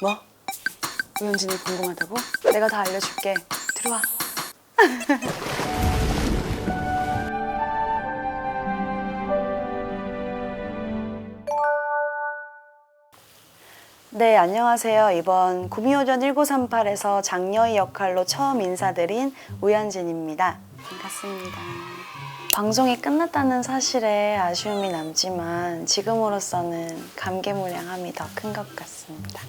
뭐? 우현진이 궁금하다고? 내가 다 알려줄게. 들어와. 네, 안녕하세요. 이번 구미호전 1938에서 장녀의 역할로 처음 인사드린 우현진입니다. 반갑습니다. 방송이 끝났다는 사실에 아쉬움이 남지만 지금으로서는 감개무량함이 더 큰 것 같습니다.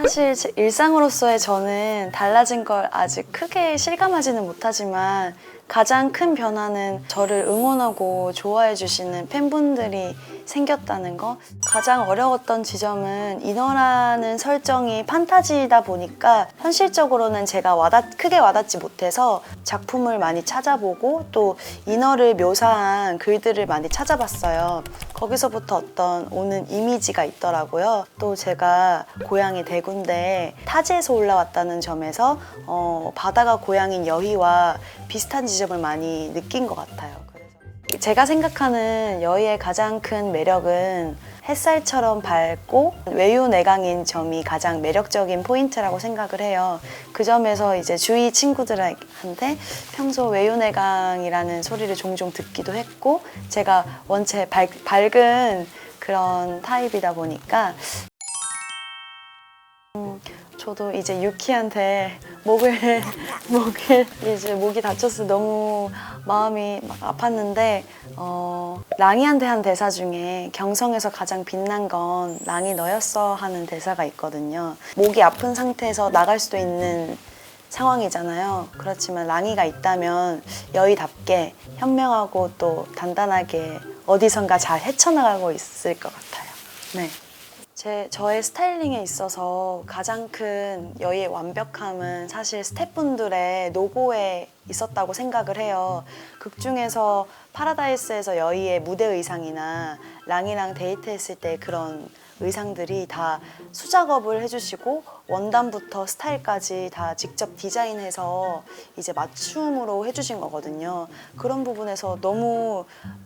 사실 제 일상으로서의 저는 달라진 걸 아직 크게 실감하지는 못하지만 가장 큰 변화는 저를 응원하고 좋아해 주시는 팬분들이 생겼다는 거. 가장 어려웠던 지점은 인어라는 설정이 판타지이다 보니까 현실적으로는 제가 와닿, 크게 와닿지 못해서 작품을 많이 찾아보고 또 인어를 묘사한 글들을 많이 찾아봤어요. 거기서부터 어떤 오는 이미지가 있더라고요. 또 제가 고향이 대구인데 타지에서 올라왔다는 점에서 어, 바다가 고향인 여희와 비슷한 지점을 많이 느낀 것 같아요. 제가 생각하는 여희의 가장 큰 매력은 햇살처럼 밝고 외유내강인 점이 가장 매력적인 포인트라고 생각을 해요. 그 점에서 이제 주위 친구들한테 평소 외유내강이라는 소리를 종종 듣기도 했고 제가 원체 밝, 밝은 그런 타입이다 보니까 음, 저도 이제 유키한테 목을 목을 이제 목이 다쳐서 너무 마음이 막 아팠는데 어, 랑이한테 한 대사 중에 경성에서 가장 빛난 건 랑이 너였어 하는 대사가 있거든요. 목이 아픈 상태에서 나갈 수도 있는 상황이잖아요. 그렇지만 랑이가 있다면 여의답게 현명하고 또 단단하게 어디선가 잘 헤쳐나가고 있을 것 같아요. 네. 제 저의 스타일링에 있어서 가장 큰 여의 완벽함은 사실 스태프분들의 노고에 있었다고 생각을 해요. 극 중에서 파라다이스에서 여의의 무대 의상이나 랑이랑 데이트했을 때 그런 의상들이 다 수작업을 해주시고 원단부터 스타일까지 다 직접 디자인해서 이제 맞춤으로 해주신 거거든요. 그런 부분에서 너무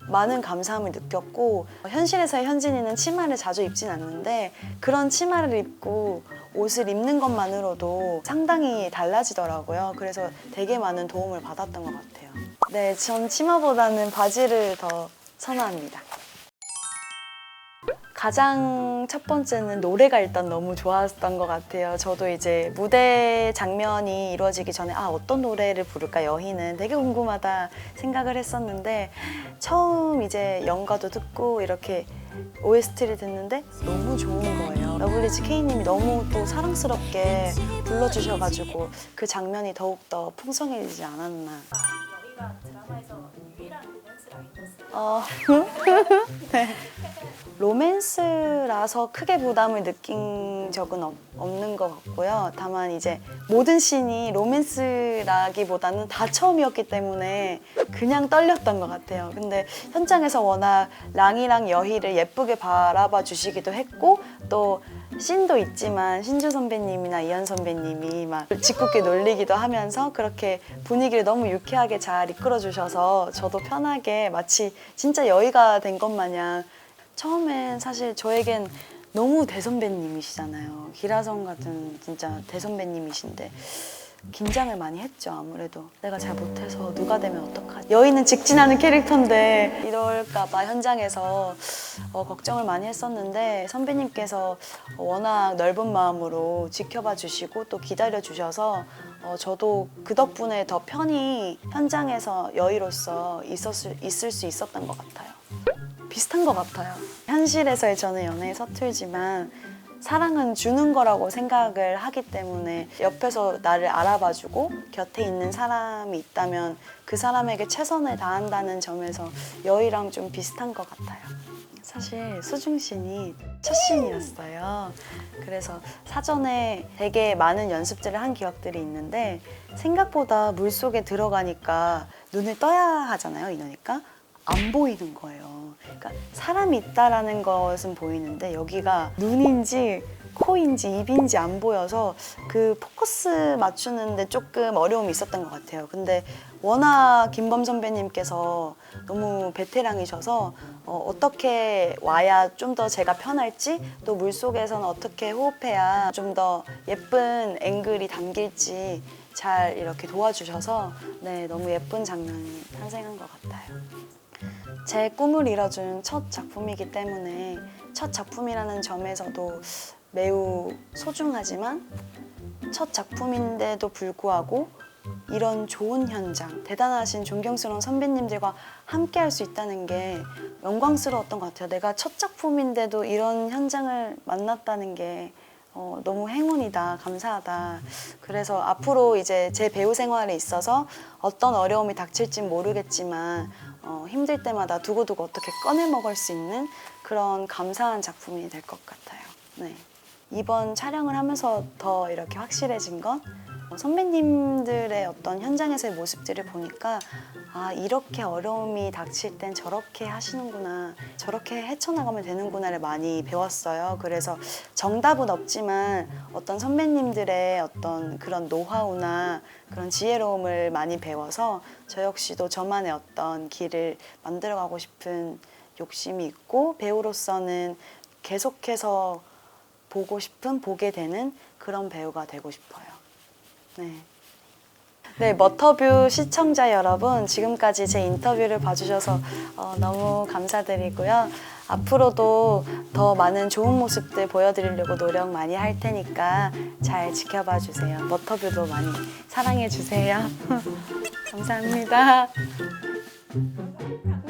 많은 감사함을 느꼈고 현실에서의 현진이는 치마를 자주 입진 않는데 그런 치마를 입고 옷을 입는 것만으로도 상당히 달라지더라고요. 그래서 되게 많은 도움을 받았던 것 같아요. 네, 전 치마보다는 바지를 더 선호합니다. 가장 첫 번째는 노래가 일단 너무 좋았던 것 같아요. 저도 이제 무대 장면이 이루어지기 전에 아 어떤 노래를 부를까 여희는 되게 궁금하다 생각을 했었는데 처음 이제 연가도 듣고 이렇게 OST를 듣는데 너무 좋은 거예요. 러블리즈 K님이 너무 또 사랑스럽게 불러주셔가지고 그 장면이 더욱더 풍성해지지 않았나. 어, 네. 로맨스라서 크게 부담을 느낀 적은 없, 없는 것 같고요. 다만 이제 모든 씬이 로맨스라기보다는 다 처음이었기 때문에 그냥 떨렸던 것 같아요. 근데 현장에서 워낙 랑이랑 여희를 예쁘게 바라봐 주시기도 했고 또 씬도 있지만 신주 선배님이나 이현 선배님이 막 짓궂게 놀리기도 하면서 그렇게 분위기를 너무 유쾌하게 잘 이끌어 주셔서 저도 편하게 마치 진짜 여의가 된 것 마냥 처음엔 사실 저에겐 너무 대선배님이시잖아요. 기라성 같은 진짜 대선배님이신데 긴장을 많이 했죠 아무래도. 내가 잘 못해서 누가 되면 어떡하지? 여인은 직진하는 캐릭터인데 이럴까봐 현장에서 어, 걱정을 많이 했었는데 선배님께서 워낙 넓은 마음으로 지켜봐 주시고 또 기다려 주셔서 어, 저도 그 덕분에 더 편히 현장에서 여의로서 있었을, 있을 수 있었던 것 같아요 비슷한 것 같아요 현실에서의 저는 연애에 서툴지만 사랑은 주는 거라고 생각을 하기 때문에 옆에서 나를 알아봐주고 곁에 있는 사람이 있다면 그 사람에게 최선을 다한다는 점에서 여의랑 좀 비슷한 것 같아요. 사실 수중신이 첫 신이었어요. 그래서 사전에 되게 많은 연습들을 한 기억들이 있는데 생각보다 물 속에 들어가니까 눈을 떠야 하잖아요. 이러니까 안 보이는 거예요. 그러니까 사람이 있다라는 것은 보이는데 여기가 눈인지 코인지 입인지 안 보여서 그 포커스 맞추는데 조금 어려움이 있었던 것 같아요. 근데 워낙 김범 선배님께서 너무 베테랑이셔서 어, 어떻게 와야 좀 더 제가 편할지 또 물속에서는 어떻게 호흡해야 좀 더 예쁜 앵글이 담길지 잘 이렇게 도와주셔서 네 너무 예쁜 장면이 탄생한 것 같아요. 제 꿈을 이뤄준 첫 작품이기 때문에 첫 작품이라는 점에서도 매우 소중하지만 첫 작품인데도 불구하고 이런 좋은 현장, 대단하신 존경스러운 선배님들과 함께 할 수 있다는 게 영광스러웠던 것 같아요. 내가 첫 작품인데도 이런 현장을 만났다는 게 어, 너무 행운이다, 감사하다. 그래서 앞으로 이제 제 배우 생활에 있어서 어떤 어려움이 닥칠진 모르겠지만 어, 힘들 때마다 두고두고 어떻게 꺼내 먹을 수 있는 그런 감사한 작품이 될 것 같아요. 네. 이번 촬영을 하면서 더 이렇게 확실해진 건 어, 선배님들의 어떤 현장에서의 모습들을 보니까 아 이렇게 어려움이 닥칠 땐 저렇게 하시는구나 저렇게 헤쳐나가면 되는구나를 많이 배웠어요 그래서 정답은 없지만 어떤 선배님들의 어떤 그런 노하우나 그런 지혜로움을 많이 배워서 저 역시도 저만의 어떤 길을 만들어가고 싶은 욕심이 있고 배우로서는 계속해서 보고 싶은 보게 되는 그런 배우가 되고 싶어요. 네. 네, 머터뷰 시청자 여러분, 지금까지 제 인터뷰를 봐주셔서 어, 너무 감사드리고요. 앞으로도 더 많은 좋은 모습들 보여드리려고 노력 많이 할 테니까 잘 지켜봐 주세요. 머터뷰도 많이 사랑해 주세요. 감사합니다. 감사합니다.